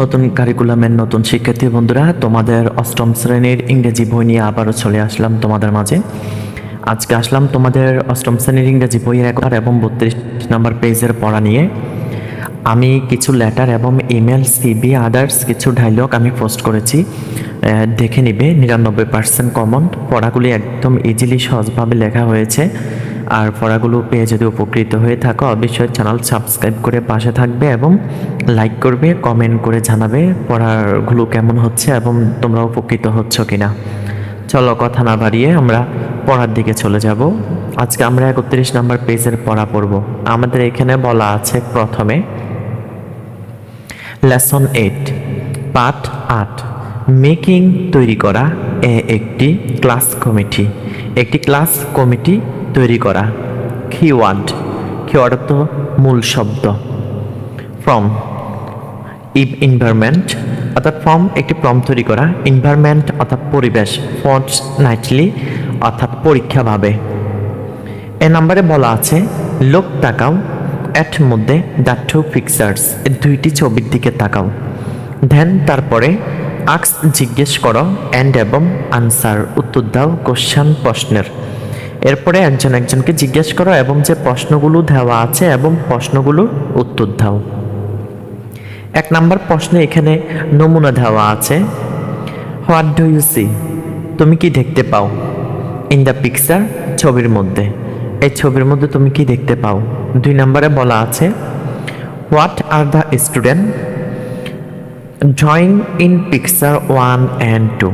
নতুন কারিকুলামের নতুন শিক্ষার্থী বন্ধুরা, তোমাদের অষ্টম শ্রেণির ইংরেজি বই নিয়ে আবারও চলে আসলাম তোমাদের মাঝে। আজকে আসলাম তোমাদের অষ্টম শ্রেণির ইংরেজি বইয়ের একবার এবং বত্রিশ নম্বর পেজের পড়া নিয়ে। আমি কিছু লেটার এবং ইমেল সিবি আদার্স কিছু ডায়লগ আমি পোস্ট করেছি। দেখে নিবে, নিরানব্বই পার্সেন্ট কমন পড়াগুলি একদম ইজিলি সহজভাবে লেখা হয়েছে। আর পড়াগুলো পেয়ে যদি উপকৃত হয়ে থাকো, অবশ্যই চ্যানেল সাবস্ক্রাইব করে পাশে থাকবে এবং লাইক করবে কমেন্ট করে জানাবে পড়াগুলো কেমন হচ্ছে এবং তোমরা উপকৃত হচ্ছ কিনা। চলো কথা না বাড়িয়ে আমরা পড়ার দিকে চলে যাব। আজকে আমরা একত্রিশ নম্বর পেজের পড়া পড়ব। আমাদের এখানে বলা আছে প্রথমে লেসন এইট পার্ট আট মেকিং তৈরি করা এ একটি ক্লাস কমিটি একটি ক্লাস কমিটি তৈরি করা। কি কিওয়ার্ড কিওয়ার্ড অর্থ মূল শব্দ। ফ্রম ইভ এনভায়রনমেন্ট অর্থাৎ ফর্ম একটি ফর্ম তৈরি করা। এনভায়রনমেন্ট অর্থাৎ পরিবেশ ফর্স নাইটলি অর্থাৎ পরীক্ষাভাবে। এ নাম্বারে বলা আছে, লোক তাকাও অ্যাট মধ্যে দ্য টু পিকচার্স এর দুইটি ছবির দিকে তাকাও। দেন তারপরে আক্স জিজ্ঞেস করো অ্যান্ড এবং আনসার উত্তর দাও কোশ্চান প্রশ্নের। এরপরে একজন একজনকে জিজ্ঞেস করো এবং যে প্রশ্নগুলো দেওয়া আছে এবং প্রশ্নগুলোর উত্তর দাও। এক নাম্বার প্রশ্নে এখানে নমুনা দেওয়া আছে। হোয়াট ডু ইউ সি তুমি কি দেখতে পাও? ইন দ্য পিকচার ছবির মধ্যে। এই ছবির মধ্যে তুমি কি দেখতে পাও? দুই নম্বরে বলা আছে what are the student drawing in picture one and two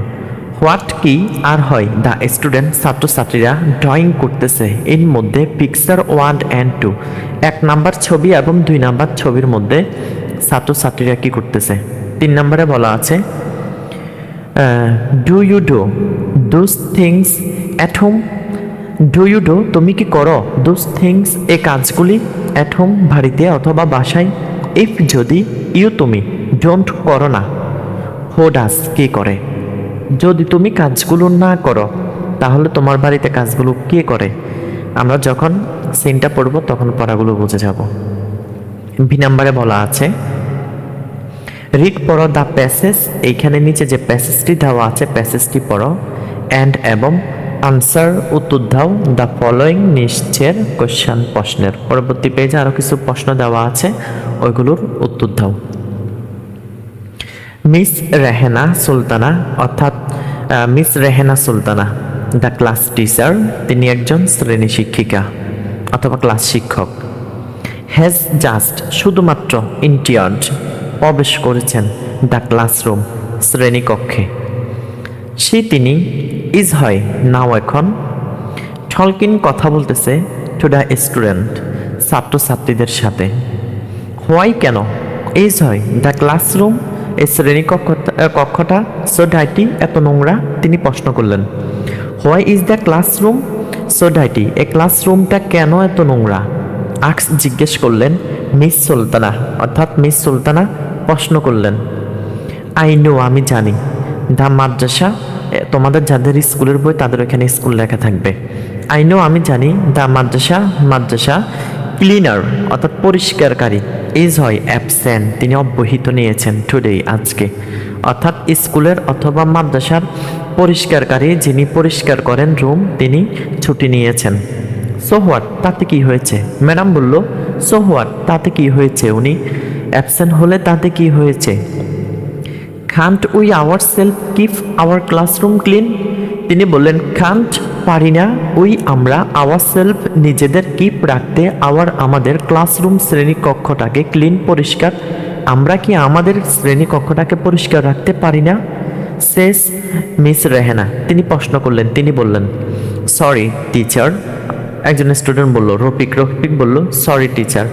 what কি আর হয়? দ্য স্টুডেন্ট ছাত্রছাত্রীরা ড্রয়িং করতেছে। এর মধ্যে পিকচার ওয়ান অ্যান্ড টু এক নাম্বার ছবি এবং দুই নাম্বার ছবির মধ্যে ছাত্রছাত্রীরা কি করতেছে? তিন নম্বরে বলা আছে do you do those things at home do you do তুমি কি করো দুস থিংস এ কাজগুলি অ্যাট হোম বাড়িতে অথবা বাসায়? ইফ যদি ইউ তুমি ডোন্ট করো না। হো ডাস কি করে? যদি তুমি কাজগুলো না করো, তাহলে তোমার বাড়িতে কাজগুলো কে করে? আমরা যখন সিনটা পড়ব, তখন পড়াগুলো বুঝে যাব। বি নাম্বারে বলা আছে রিড পড়ো দ্য প্যাসেজ এইখানে নিচে যে প্যাসেজটি দেওয়া আছে প্যাসেজটি পড়ো। অ্যান্ড এবং আনসার উত্তর দাও দ্য ফলোয়িং নিশ্চের কোশ্চান প্রশ্নের। পরবর্তী পেজে আরও কিছু প্রশ্ন দেওয়া আছে, ওইগুলোর উত্তর দাও। মিস রেহেনা সুলতানা অর্থাৎ Miss Rehena Sultana, the class teacher. তিনি একজন শ্রেণি শিক্ষিকা অথবা ক্লাস শিক্ষক। হ্যাজ জাস্ট শুধুমাত্র ইন্টিয়ার্ড প্রবেশ করেছেন দ্য ক্লাসরুম শ্রেণীকক্ষে সে তিনি ইজ হয় নাও এখন। ঠলকিন কথা বলতেছে টু দ্য স্টুডেন্ট ছাত্রছাত্রীদের সাথে। হোয়াই কেন? ইজ হয় দ্য ক্লাসরুম এই শ্রেণি কক্ষটা সো ডাইটি এত নোংরা, তিনি প্রশ্ন করলেন, why is the classroom? So ডাইটি এই ক্লাসরুমটা কেন এত নোংরা? আক্স জিজ্ঞেস করলেন, মিস সুলতানা। অর্থাৎ মিস সুলতানা প্রশ্ন করলেন, আই নো, আমি জানি। দা মাদ্রাসা তোমাদের যাদের স্কুলের বই, তাদের ওখানে স্কুল লেখা থাকবে। আই নো, আমি জানি। দা মাদ্রাসা মাদ্রাসা ক্লিনার, অর্থাৎ পরিষ্কারকারী ইজ হয় অ্যাবসেন্ট তিনি অব্যাহত নিয়েছেন টুডে আজকে। অর্থাৎ স্কুলের অথবা মাদ্রাসার পরিষ্কারকারী যিনি পরিষ্কার করেন রুম তিনি ছুটি নিয়েছেন। সো হোয়াট তাতে কি হয়েছে? ম্যাডাম বলল সো হোয়াট তাতে কি হয়েছে? উনি অ্যাবসেন্ট হলে তাতে কি হয়েছে? Can't we our self keep our classroom clean তিনি বললেন খান্ট পারি না, ওই আমরা আওয়ার সেলফ নিজেদের কিপ রাখতে আওয়ার আমাদের ক্লাসরুম শ্রেণি কক্ষটাকে ক্লিন পরিষ্কার। আমরা কি আমাদের শ্রেণি কক্ষটাকে পরিষ্কার রাখতে পারি না? শেষ মিস রেহেনা, তিনি প্রশ্ন করলেন, তিনি বললেন সরি টিচার একজন স্টুডেন্ট বলল, রফিক রফিক বলল সরি টিচার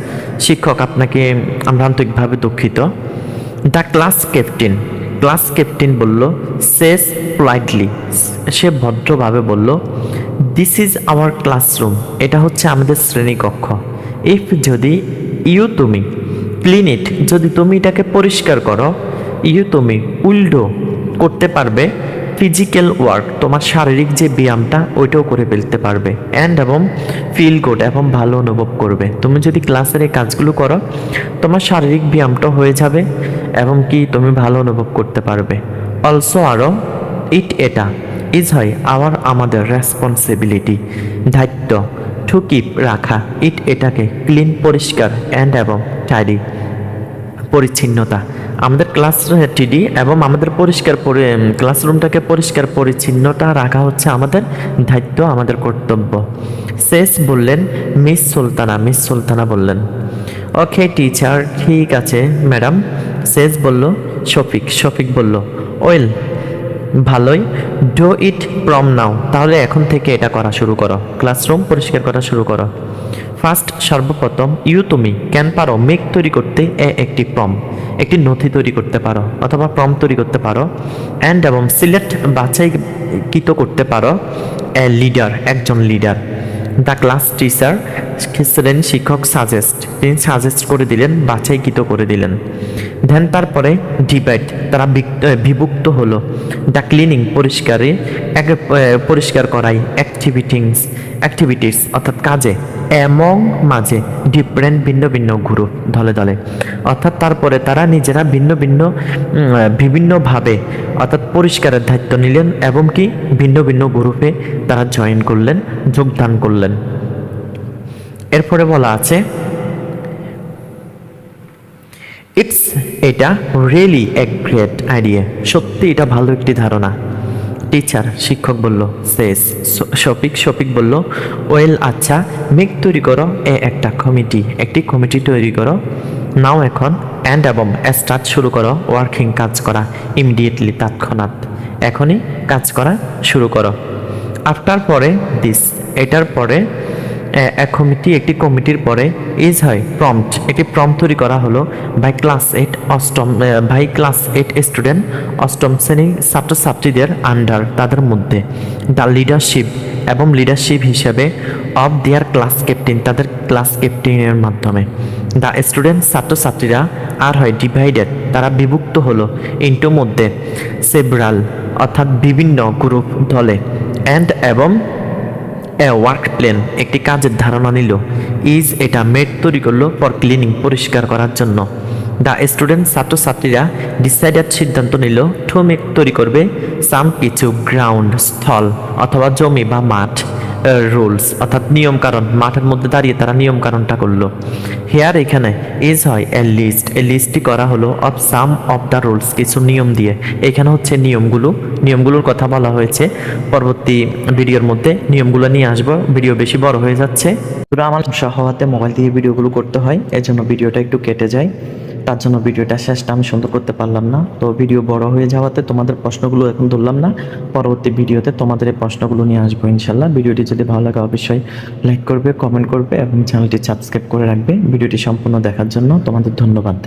শিক্ষক আপনাকে আমরা আন্তরিকভাবে দুঃখিত। The class captain class captain বলল সেস প্লাইটলি সে ভদ্রভাবে বলল দিস ইজ আওয়ার ক্লাসরুম এটা হচ্ছে আমাদের শ্রেণীকক্ষ। ইফ যদি ইউ তুমি ক্লিন ইট যদি তুমি এটাকে পরিষ্কার করো ইউ তুমি উইল্ডো করতে পারবে। ফিজিক্যাল ওয়ার্ক তোমার শারীরিক যে ব্যায়ামটা, ওইটাও করে ফেলতে পারবে। অ্যান্ড এবং ফিল গুড এবং ভালো অনুভব করবে। তুমি যদি ক্লাসের এই কাজগুলো করো, তোমার শারীরিক ব্যায়ামটা হয়ে যাবে এবং কি তুমি ভালো অনুভব করতে পারবে। অলসো আরও ইট এটা ইজ হয় আওয়ার আমাদের রেসপন্সিবিলিটি দায়িত্ব টু কিপ রাখা। ইট এটাকে ক্লিন পরিষ্কার অ্যান্ড এবং টাইডি পরিচ্ছন্নতা। আমাদের ক্লাস টিডি এবং আমাদের পরিষ্কার পরি- ক্লাসরুমটাকে পরিষ্কার পরিচ্ছন্নতা রাখা হচ্ছে আমাদের দায়িত্ব, আমাদের কর্তব্য। শেষ বললেন, মিস সুলতানা মিস সুলতানা বললেন, ওকে টিচার ঠিক আছে ম্যাডাম শেষ বলল, শফিক শফিক বলল, ওয়েল, ভালোই ডো ইট প্রম নাও তাহলে এখন থেকে এটা করা শুরু করো ক্লাসরুম পরিষ্কার করা শুরু করো। ফার্স্ট, সর্বপ্রথম, ইউ তুমি, ক্যান পারো, মেক তৈরি করতে এ একটি প্রম একটি নথি তৈরি করতে পারো, অথবা প্রম তৈরি করতে পারো, অ্যান্ড এবং সিলেক্ট, বাছাইকৃত করতে পারো, এ লিডার, একজন লিডার। দ্য ক্লাস টিচার শ্রেণি শিক্ষক সাজেস্ট, তিনি সাজেস্ট করে দিলেন, বাছাইকৃত করে দিলেন। দেন তারপরে ডিভাইড তারা বিভক্ত হলো। দ্য ক্লিনিং পরিষ্কারে, এক পরিষ্কার করাই অ্যাক্টিভিটিংস অ্যাক্টিভিটিস অর্থাৎ কাজে। এমং মাঝে ডিফারেন্ট ভিন্ন ভিন্ন গ্রুপ দলে দলে। অর্থাৎ তারপরে তারা নিজেরা ভিন্ন ভিন্ন বিভিন্নভাবে অর্থাৎ পরিষ্কারের দায়িত্ব নিলেন এবং কি ভিন্ন ভিন্ন গ্রুপে তারা জয়েন করলেন, যোগদান করলেন। এরপরে বলা আছে এটা রিয়েলি এ গ্রেট আইডিয়া সত্যি এটা ভালো একটি ধারণা। টিচার শিক্ষক বলল, শেষ। শফিক শফিক বলল, ওয়েল আচ্ছা মেক তৈরি করো, এ একটা কমিটি, একটি কমিটি তৈরি করো। নাও এখন অ্যান্ড এবং স্টার্ট শুরু করো ওয়ার্কিং কাজ করা ইমিডিয়েটলি তৎক্ষণাৎ। এখনই কাজ করা শুরু করো। আফটার পরে দিস এটার পরে এক কমিটি একটি কমিটির পরে ইজ হয় প্রম্পট একটি প্রম্পট তৈরি করা হলো বাই ক্লাস এইট অষ্টম বাই ক্লাস এইট স্টুডেন্ট অষ্টম শ্রেণির ছাত্রছাত্রীদের আন্ডার তাদের মধ্যে। দ্য লিডারশিপ এবং লিডারশিপ হিসেবে অফ দেয়ার ক্লাস ক্যাপ্টেন তাদের ক্লাস ক্যাপ্টেনের মাধ্যমে। দ্য স্টুডেন্ট ছাত্রছাত্রীরা আর হয় ডিভাইডেড তারা বিভক্ত হলো ইন্টু মধ্যে। সেভরাল অর্থাৎ বিভিন্ন গ্রুপ দলে। অ্যান্ড এবং এ ওয়ার্ক প্ল্যান একটি কাজের ধারণা নিল। ইজ এটা মেড তৈরি করল ফর ক্লিনিং পরিষ্কার করার জন্য। দ্য স্টুডেন্ট ছাত্রছাত্রীরা ডিসাইডেড সিদ্ধান্ত নিল ঠোমেক মেক তৈরি করবে সাম কিছু গ্রাউন্ড, স্থল অথবা জমি বা মাঠ। রুলস অর্থাৎ নিয়ম কারণ মাঠের মধ্যে দাঁড়িয়ে তারা নিয়ম কারণটা করল। হেয়ার এখানে ইজ হয় এ লিস্ট এই লিস্টটি করা হলো of some of the rules কিছু নিয়ম দিয়ে। এখানে হচ্ছে নিয়মগুলো। নিয়মগুলোর কথা বলা হয়েছে। পরবর্তী ভিডিওর মধ্যে নিয়মগুলো নিয়ে আসব। ভিডিও বেশি বড় হয়ে যাচ্ছে। পুরো আমার সহ হাতে মোবাইল দিয়ে ভিডিওগুলো করতে হয়। এজন্য ভিডিওটা একটু কেটে যায়। তার জন্য ভিডিওটা শেষটা আমি সুন্দর করতে পারলাম না। তো ভিডিও বড় হয়ে যাওয়াতে তোমাদের প্রশ্নগুলো এখন ধরলাম না। পরবর্তী ভিডিওতে তোমাদের এই প্রশ্নগুলো নিয়ে আসব ইনশাল্লাহ ভিডিওটি যদি ভালো লাগে অবশ্যই লাইক করবে কমেন্ট করবে এবং চ্যানেলটি সাবস্ক্রাইব করে রাখবে। ভিডিওটি সম্পূর্ণ দেখার জন্য তোমাদের ধন্যবাদ।